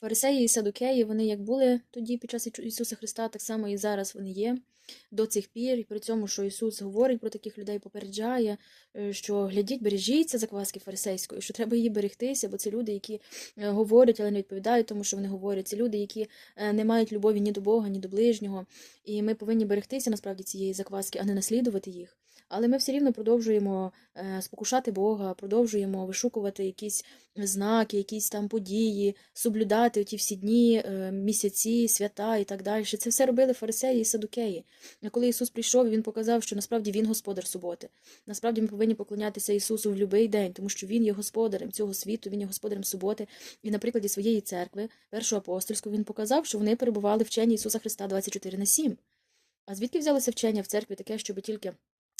Фарисеї і садукеї, вони як були тоді під час Ісуса Христа, так само і зараз вони є до цих пір. І при цьому, що Ісус говорить про таких людей, попереджає, е, що глядіть, бережіться закваски фарисейської, що треба її берегтися, бо це люди, які е, говорять, але не відповідають тому, що вони говорять. Це люди, які е, не мають любові ні до Бога, ні до ближнього. І ми повинні берегтися насправді цієї закваски, а не наслідувати їх. Але ми все рівно продовжуємо спокушати Бога, продовжуємо вишукувати якісь знаки, якісь там події, соблюдати ті всі дні, місяці, свята і так далі. Це все робили фарисеї і садукеї. Коли Ісус прийшов, Він показав, що насправді Він господар суботи. Насправді ми повинні поклонятися Ісусу в будь-який день, тому що Він є господарем цього світу, Він є господарем суботи. І на прикладі своєї церкви, першого апостольського, він показав, що вони перебували в вченні Ісуса Христа 24 на 7. А звідки взялося вчення в церкві таке, щоб тільки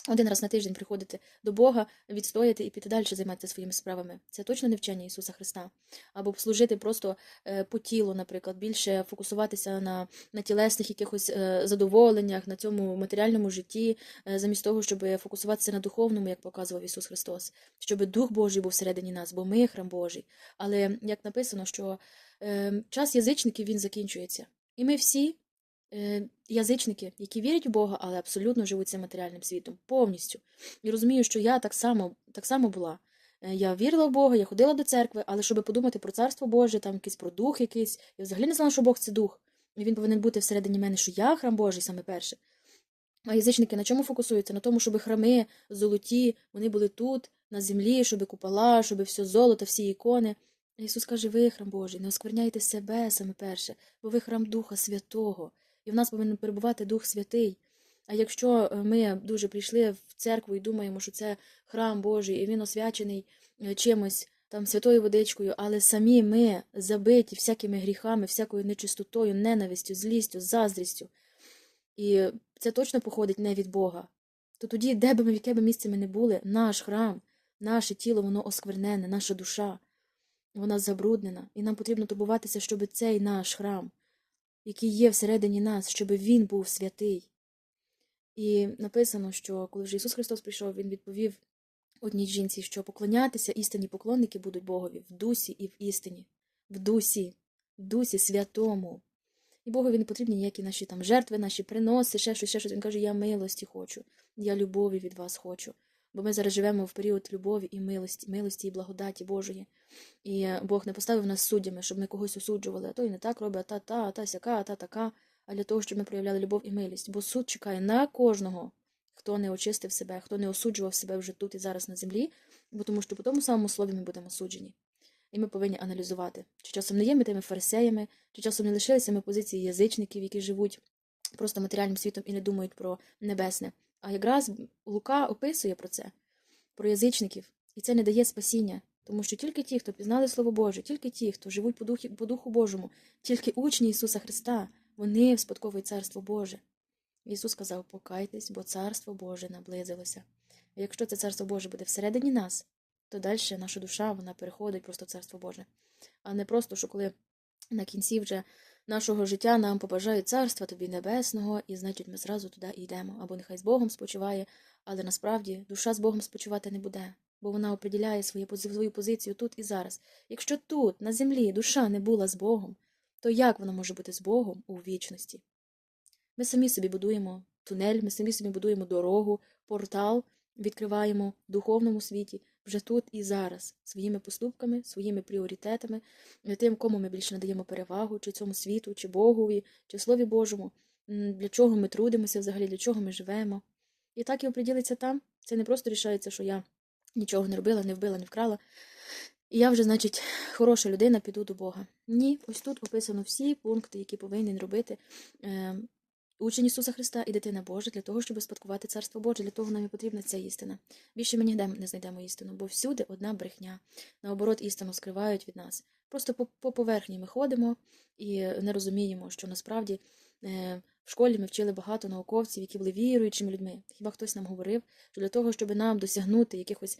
один раз на тиждень приходити до Бога, відстояти і піти далі займатися своїми справами. Це точно не вчення Ісуса Христа. Або служити просто е, по тілу, наприклад, більше фокусуватися на, на тілесних якихось е, задоволеннях, на цьому матеріальному житті, е, замість того, щоб фокусуватися на духовному, як показував Ісус Христос, щоб Дух Божий був всередині нас, бо ми храм Божий. Але як написано, що е, час язичників він закінчується. І ми всі язичники, які вірять у Бога, але абсолютно живуть цим матеріальним світом повністю. І розумію, що я так само, так само була. Е, Я вірила в Бога, я ходила до церкви, але щоб подумати про царство Боже, там якийсь про дух якийсь, я взагалі не знала, що Бог це дух. І він повинен бути всередині мене, що я храм Божий саме перше. А язичники на чому фокусуються? На тому, щоб храми золоті, вони були тут, на землі, щоб купола, щоб все золото, всі ікони. Ісус каже, ви храм Божий, не оскверняйте себе саме перше, бо ви храм Духа Святого, і в нас повинен перебувати Дух Святий. А якщо е, ми дуже прийшли в церкву і думаємо, що це храм Божий, і він освячений е, чимось там святою водичкою, але самі ми забиті всякими гріхами, всякою нечистотою, ненавистю, злістю, заздрістю, і це точно походить не від Бога, то тоді, де би ми в яке би місце ми не були, наш храм, наше тіло, воно осквернене, наша душа, вона забруднена, і нам потрібно турбуватися, щоб цей наш храм, який є всередині нас, щоб він був святий. І написано, що коли вже Ісус Христос прийшов, Він відповів одній жінці, що поклонятися істинні поклонники будуть Богові в дусі і в істині, в дусі, в дусі святому. І Богові не потрібні ніякі наші там жертви, наші приноси, ще щось, ще щось. Він каже, я милості хочу, я любові від вас хочу. Бо ми зараз живемо в період любові і милості, милості і благодаті Божої. І е, Бог не поставив нас суддями, щоб ми когось осуджували, а той не так робить, а та та, а та сяка, а та така, а для того, щоб ми проявляли любов і милість. Бо суд чекає на кожного, хто не очистив себе, хто не осуджував себе вже тут і зараз на землі, бо тому що по тому самому слові ми будемо суджені. І ми повинні аналізувати, чи часом не є ми тими фарисеями, чи часом не лишилися ми позиції язичників, які живуть просто матеріальним світом і не думають про небесне. А якраз Лука описує про це, про язичників, і це не дає спасіння, тому що тільки ті, хто пізнали Слово Боже, тільки ті, хто живуть по духу, по духу Божому, тільки учні Ісуса Христа, вони спадковують Царство Боже. Ісус сказав: покайтесь, бо Царство Боже наблизилося. А якщо це Царство Боже буде всередині нас, то далі наша душа вона переходить просто в Царство Боже. А не просто, що коли на кінці вже нашого життя нам побажають царства тобі небесного, і значить ми зразу туди йдемо. Або нехай з Богом спочиває, але насправді душа з Богом спочивати не буде, бо вона оприділяє свою, свою позицію тут і зараз. Якщо тут, на землі, душа не була з Богом, то як вона може бути з Богом у вічності? Ми самі собі будуємо тунель, ми самі собі будуємо дорогу, портал, відкриваємо в духовному світі вже тут і зараз, своїми поступками, своїми пріоритетами, е, тим, кому ми більше надаємо перевагу, чи цьому світу, чи Богові, чи Слові Божому, для чого ми трудимося взагалі, для чого ми живемо. І так і оприділиться там. Це не просто рішається, що я нічого не робила, не вбила, не вкрала. І я вже, значить, хороша людина, піду до Бога. Ні, ось тут описано всі пункти, які повинен робити е, учень Ісуса Христа і дитина Божа для того, щоб спадкувати Царство Боже. Для того нам і потрібна ця істина. Більше ми ніде не знайдемо істину, бо всюди одна брехня. Наоборот, істину скривають від нас. Просто по, по поверхні ми ходимо і не розуміємо, що насправді е, в школі ми вчили багато науковців, які були віруючими людьми. Хіба хтось нам говорив, що для того, щоб нам досягнути якихось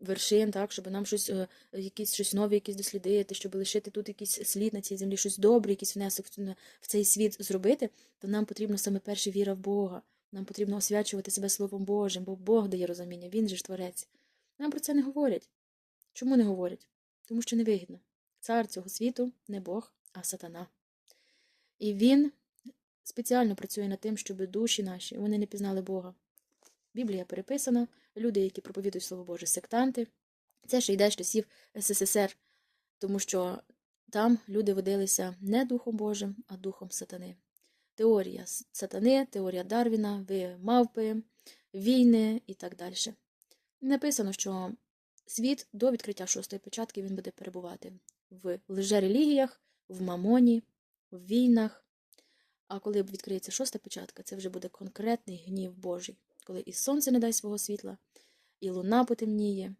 вершин, так, щоб нам щось, е, якісь щось нове, якісь дослідити, щоб лишити тут якийсь слід на цій землі, щось добре, якийсь внесок в- цей світ зробити, то нам потрібно саме перше віра в Бога. Нам потрібно освячувати себе Словом Божим, бо Бог дає розуміння, Він же ж творець. Нам про це не говорять. Чому не говорять? Тому що невигідно. цар цього світу не Бог, а сатана. І він спеціально працює над тим, щоб душі наші вони не пізнали Бога. Біблія переписана, люди, які проповідують Слово Боже, сектанти. Це ще йде з часів СССР, тому що там люди водилися не Духом Божим, а Духом Сатани. Теорія сатани, теорія Дарвіна, ви мавпи, війни і так далі. Написано, що світ до відкриття шостої печатки він буде перебувати в лжерелігіях, в мамоні, в війнах. А коли відкриється шоста печатка, це вже буде конкретний гнів Божий, коли і сонце не дасть свого світла, і луна потемніє,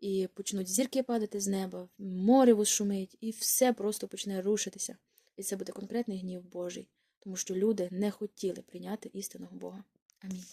і почнуть зірки падати з неба, море вишумить, і все просто почне рушитися. І це буде конкретний гнів Божий, тому що люди не хотіли прийняти істинного Бога. Амінь.